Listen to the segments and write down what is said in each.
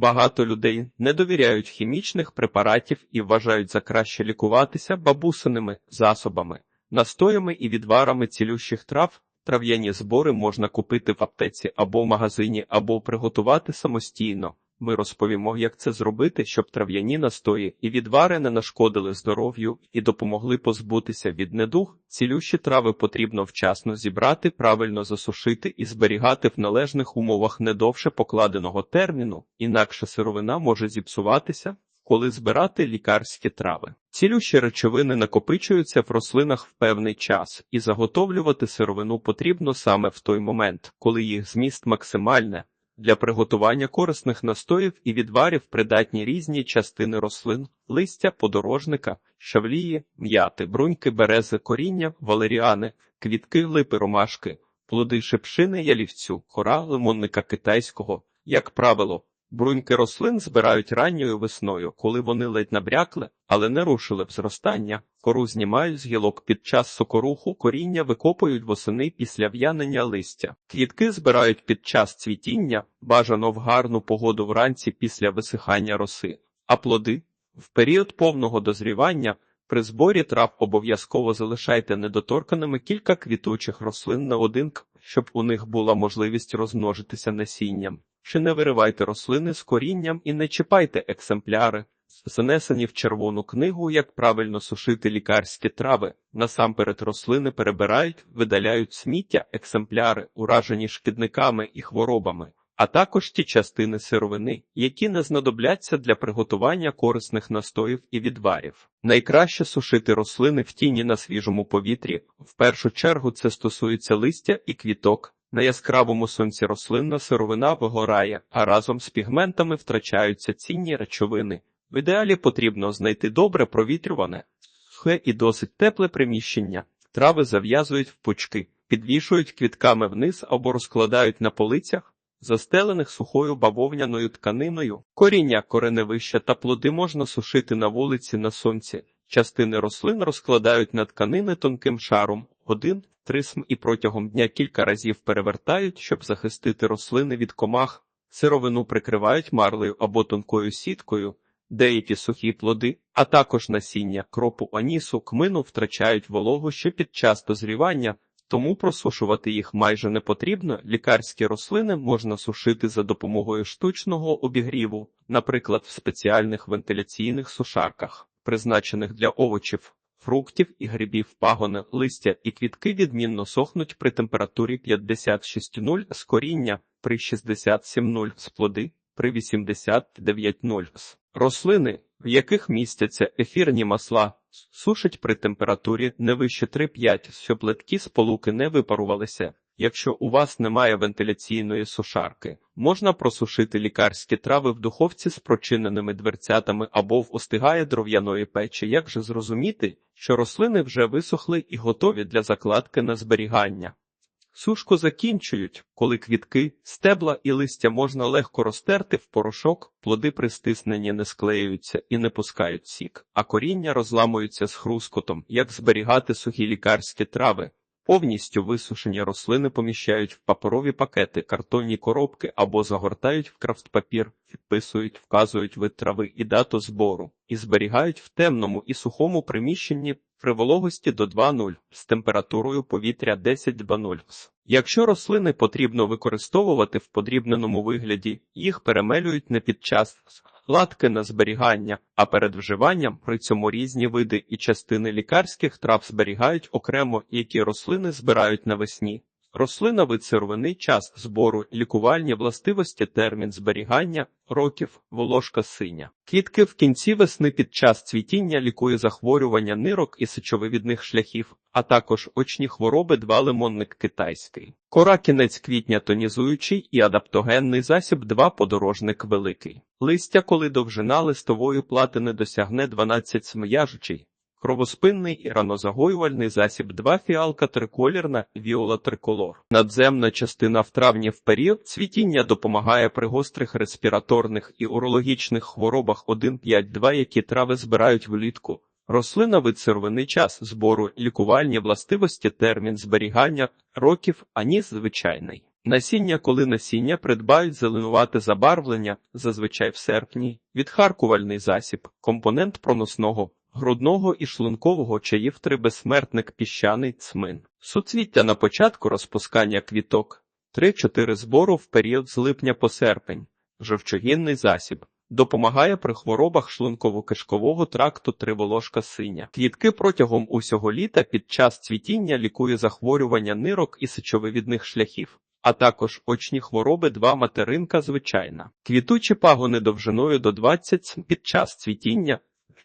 Багато людей не довіряють хімічних препаратів і вважають за краще лікуватися бабусиними засобами, настоями і відварами цілющих трав. Трав'яні збори можна купити в аптеці або в магазині, або приготувати самостійно. Ми розповімо, як це зробити, щоб трав'яні настої і відвари не нашкодили здоров'ю і допомогли позбутися від недуг. Цілющі трави потрібно вчасно зібрати, правильно засушити і зберігати в належних умовах не довше покладеного терміну, інакше сировина може зіпсуватися. Коли збирати лікарські трави, цілющі речовини накопичуються в рослинах в певний час, і заготовлювати сировину потрібно саме в той момент, коли їх зміст максимальне. Для приготування корисних настоїв і відварів придатні різні частини рослин, листя, подорожника, шавлії, м'яти, бруньки, берези, коріння, валеріани, квітки, липи, ромашки, плоди шипшини, ялівцю, кора лимонника китайського. Як правило, бруньки рослин збирають ранньою весною, коли вони ледь набрякли, але не рушили в зростання. Кору знімають з гілок під час сокоруху, коріння викопують восени після в'янення листя. Квітки збирають під час цвітіння, бажано в гарну погоду вранці після висихання роси, а плоди в період повного дозрівання. При зборі трав обов'язково залишайте недоторканими кілька квітучих рослин на один, щоб у них була можливість розмножитися насінням. Чи не виривайте рослини з корінням і не чіпайте екземпляри, занесені в червону книгу, як правильно сушити лікарські трави. Насамперед рослини перебирають, видаляють сміття, екземпляри, уражені шкідниками і хворобами, а також ті частини сировини, які не знадобляться для приготування корисних настоїв і відварів. Найкраще сушити рослини в тіні на свіжому повітрі. В першу чергу це стосується листя і квіток. На яскравому сонці рослинна сировина вигорає, а разом з пігментами втрачаються цінні речовини. В ідеалі потрібно знайти добре провітрюване, сухе і досить тепле приміщення. Трави зав'язують в пучки, підвішують квітками вниз або розкладають на полицях, застелених сухою бавовняною тканиною. Коріння, кореневища та плоди можна сушити на вулиці на сонці. Частини рослин розкладають на тканини тонким шаром, один, три см і протягом дня кілька разів перевертають, щоб захистити рослини від комах. Сировину прикривають марлею або тонкою сіткою. Деякі сухі плоди, а також насіння, кропу анісу, кмину втрачають вологу ще під час дозрівання, тому просушувати їх майже не потрібно. Лікарські рослини можна сушити за допомогою штучного обігріву, наприклад, в спеціальних вентиляційних сушарках, призначених для овочів, фруктів і грибів, пагони, листя і квітки відмінно сохнуть при температурі 56,0 з коріння, при 67,0 з плоди, при 89,0 з Рослини, в яких містяться ефірні масла, сушать при температурі не вище 3-5, щоб литки сполуки не випарувалися. Якщо у вас немає вентиляційної сушарки, можна просушити лікарські трави в духовці з прочиненими дверцятами або в остигає дров'яної печі. Як же зрозуміти, що рослини вже висохли і готові для закладки на зберігання? Сушку закінчують, коли квітки, стебла і листя можна легко розтерти в порошок, плоди при стисненні не склеюються і не пускають сік, а коріння розламуються з хрускотом, як зберігати сухі лікарські трави. Повністю висушені рослини поміщають в паперові пакети, картонні коробки або загортають в крафтпапір, підписують, вказують вид трави і дату збору, і зберігають в темному і сухому приміщенні при вологості до 2,0 з температурою повітря 10-2,0 Якщо рослини потрібно використовувати в подрібненому вигляді, їх перемелюють не під час латки на зберігання, а перед вживанням при цьому різні види і частини лікарських трав зберігають окремо, які рослини збирають навесні. Рослина вид час збору, лікувальні властивості, термін зберігання, років, волошка синя. Квітки в кінці весни під час цвітіння лікує захворювання нирок і сечовивідних шляхів, а також очні хвороби два лимонник китайський. Кора кінець квітня тонізуючий і адаптогенний засіб два подорожник великий. Листя, коли довжина листової плати не досягне 12 см'яжучий. Кровоспинний і ранозагоювальний засіб 2 фіалка триколірна віола триколор. Надземна частина в травні в період цвітіння допомагає при гострих респіраторних і урологічних хворобах 1,5-2, які трави збирають влітку. Рослина сировини час збору, лікувальні властивості, термін зберігання років, аніс звичайний. Насіння, коли насіння придбають зеленувате забарвлення, зазвичай в серпні, відхаркувальний засіб, компонент проносного, грудного і шлункового чаїв три безсмертник піщаний цмин. Суцвіття на початку розпускання квіток, 3-4 збору в період з липня по серпень, жовчогінний засіб. Допомагає при хворобах шлунково-кишкового тракту триволожка синя. Квітки протягом усього літа під час цвітіння лікує захворювання нирок і сечовивідних шляхів, а також очні хвороби два материнка звичайна. Квітучі пагони довжиною до 20 см під час цвітіння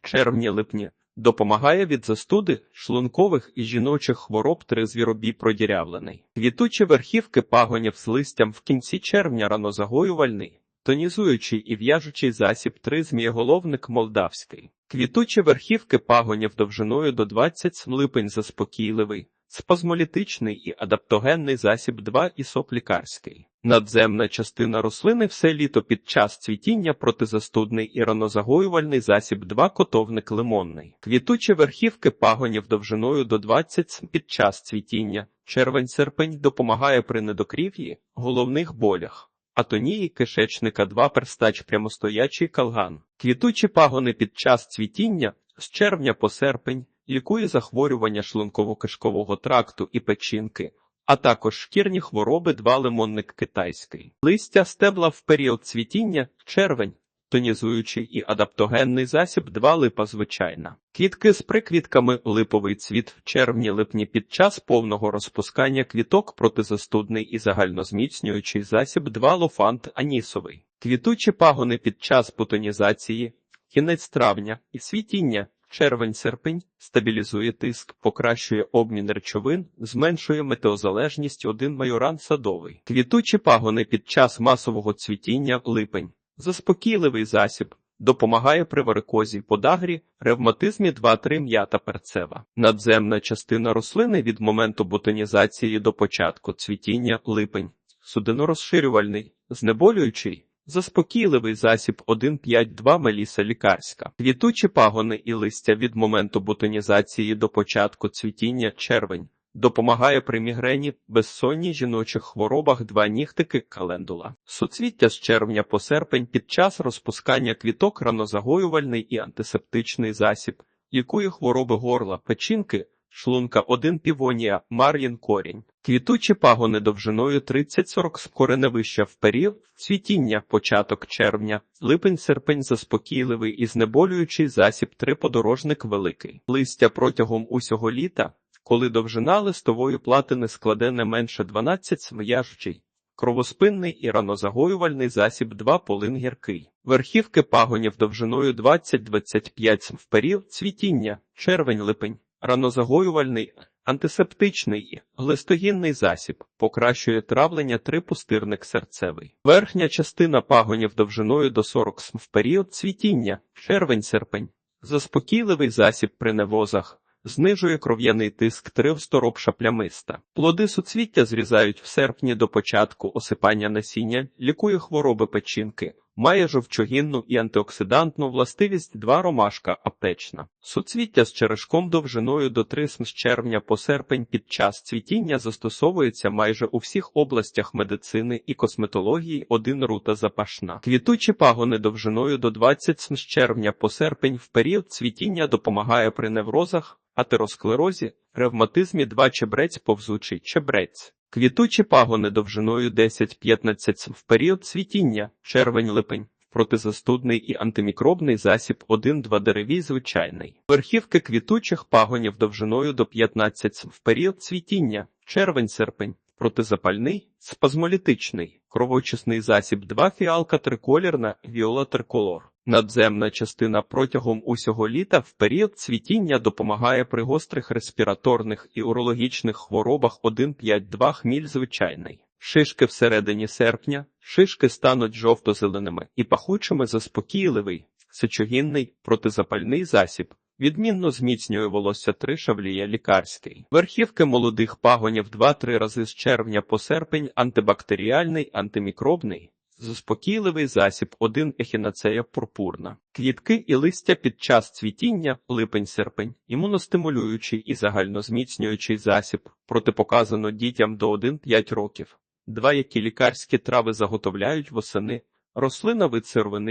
червні-липні допомагає від застуди, шлункових і жіночих хвороб тризвіробій продірявлений. Квітучі верхівки пагонів з листям в кінці червня ранозагоювальний. Тонізуючий і в'яжучий засіб три змієголовник молдавський. Квітучі верхівки пагонів довжиною до 20 см липень заспокійливий, спазмолітичний і адаптогенний засіб 2 ісоп лікарський. Надземна частина рослини все літо під час цвітіння протизастудний і ранозагоювальний засіб 2 котовник лимонний. Квітучі верхівки пагонів довжиною до 20 під час цвітіння. Червень-серпень допомагає при недокрів'ї, головних болях атонії кишечника 2 перстач прямостоячий калган. Квітучі пагони під час цвітіння з червня по серпень лікує захворювання шлунково-кишкового тракту і печінки, а також шкірні хвороби 2 лимонник китайський. Листя стебла в період цвітіння червень. Тонізуючий і адаптогенний засіб 2 липа звичайна. Квітки з приквітками липовий цвіт в червні-липні під час повного розпускання квіток протизастудний і загальнозміцнюючий засіб 2 лофант анісовий. Квітучі пагони під час бутонізації, кінець травня і цвітіння. Червень-серпень стабілізує тиск, покращує обмін речовин, зменшує метеозалежність 1 майоран садовий. Квітучі пагони під час масового цвітіння липень. Заспокійливий засіб. Допомагає при варикозі, подагрі, ревматизмі 2-3 м'ята перцева. Надземна частина рослини від моменту ботанізації до початку цвітіння липень. Судинорозширювальний, знеболюючий, заспокійливий засіб 1,5-2 меліса лікарська. Квітучі пагони і листя від моменту ботанізації до початку цвітіння червень. Допомагає при мігрені, безсонні жіночих хворобах два нігтики календула. Суцвіття з червня по серпень під час розпускання квіток ранозагоювальний і антисептичний засіб, лікує хвороби горла, печінки, шлунка 1 півонія, мар'їн корінь. Квітучі пагони довжиною 30-40 з кореневища в період, цвітіння, початок червня, липень-серпень заспокійливий і знеболюючий засіб триподорожник великий. Листя протягом усього літа коли довжина листової платини складе не менше 12 смияжучий, кровоспинний і ранозагоювальний засіб 2 полин гіркий. Верхівки пагонів довжиною 20-25 см в період цвітіння, червень-липень, ранозагоювальний, антисептичний, глистогінний засіб, покращує травлення трипустирник серцевий. Верхня частина пагонів довжиною до 40 см в період цвітіння, червень-серпень, заспокійливий засіб при невозах. Знижує кров'яний тиск тривсторопша плямиста. Плоди суцвіття зрізають в серпні до початку осипання насіння, лікує хвороби печінки, має жовчогінну і антиоксидантну властивість 2 ромашка аптечна. Суцвіття з черешком довжиною до 3 см з червня по серпень під час цвітіння застосовується майже у всіх областях медицини і косметології один рута запашна. Квітучі пагони довжиною до 20 см з червня по серпень в період цвітіння допомагає при неврозах атеросклерозі, ревматизмі 2 чебрець повзучий чебрець. Квітучі пагони довжиною 10-15 в період цвітіння, червень-липень, протизастудний і антимікробний засіб 1-2 деревій звичайний. Верхівки квітучих пагонів довжиною до 15 в період цвітіння, червень-серпень, протизапальний, спазмолітичний, кровочисний засіб 2 фіалка триколірна, віола триколор. Надземна частина протягом усього літа в період цвітіння допомагає при гострих респіраторних і урологічних хворобах 1,5-2 хміль звичайний. Шишки всередині серпня, шишки стануть жовто-зеленими і пахучими заспокійливий, сечогінний, протизапальний засіб. Відмінно зміцнює волосся три шавлія лікарський. Верхівки молодих пагонів 2-3 рази з червня по серпень антибактеріальний, антимікробний, заспокійливий засіб 1 ехінацея пурпурна. Квітки і листя під час цвітіння, липень-серпень, імуностимулюючий і загальнозміцнюючий засіб, протипоказано дітям до 1-5 років. Два які лікарські трави заготовляють восени. Рослина вид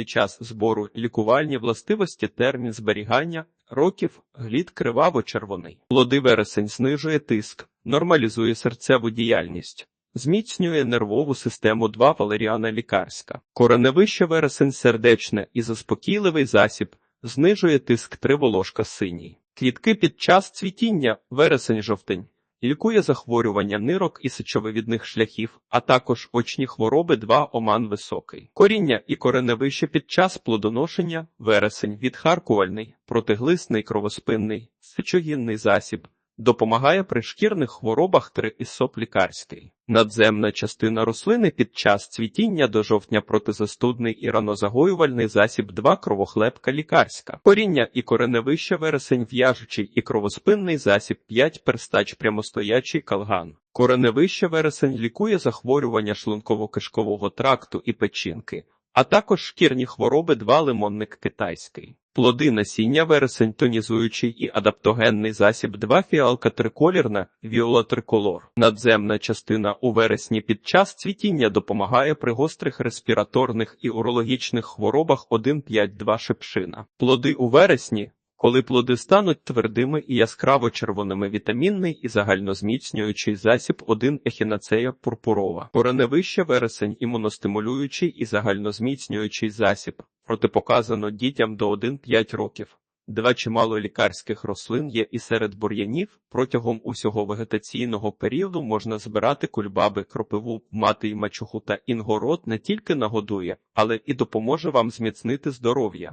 час збору, лікувальні властивості, термін зберігання, років, глід криваво-червоний. Плоди вересень знижує тиск, нормалізує серцеву діяльність. Зміцнює нервову систему 2 валеріана лікарська. Кореневище вересень сердечне і заспокійливий засіб, знижує тиск 3 волошка синій. Квітки під час цвітіння вересень-жовтень. Лікує захворювання нирок і сечовивідних шляхів, а також очні хвороби 2 оман високий. Коріння і кореневище під час плодоношення вересень відхаркувальний, протиглисний кровоспинний, сечогінний засіб. Допомагає при шкірних хворобах 3 ісоп лікарський. Надземна частина рослини під час цвітіння до жовтня протизастудний і ранозагоювальний засіб 2 кровохлебка лікарська. Коріння і кореневище вересень в'яжучий і кровоспинний засіб 5 перстач прямостоячий калган. Кореневище вересень лікує захворювання шлунково-кишкового тракту і печінки, а також шкірні хвороби 2 лимонник китайський. Плоди насіння вересень тонізуючий і адаптогенний засіб 2 фіалка триколірна віолотриколор. Надземна частина у вересні під час цвітіння допомагає при гострих респіраторних і урологічних хворобах 1,5-2 шипшина. Плоди у вересні коли плоди стануть твердими і яскраво червоними вітамінний і загальнозміцнюючий засіб 1 ехінацея пурпурова. Кореневище вересень імуностимулюючий і загальнозміцнюючий засіб. Протипоказано дітям до 1-5 років. Два чимало лікарських рослин є і серед бур'янів. Протягом усього вегетаційного періоду можна збирати кульбаби, кропиву, мати й мачуху та інгород не тільки нагодує, але і допоможе вам зміцнити здоров'я.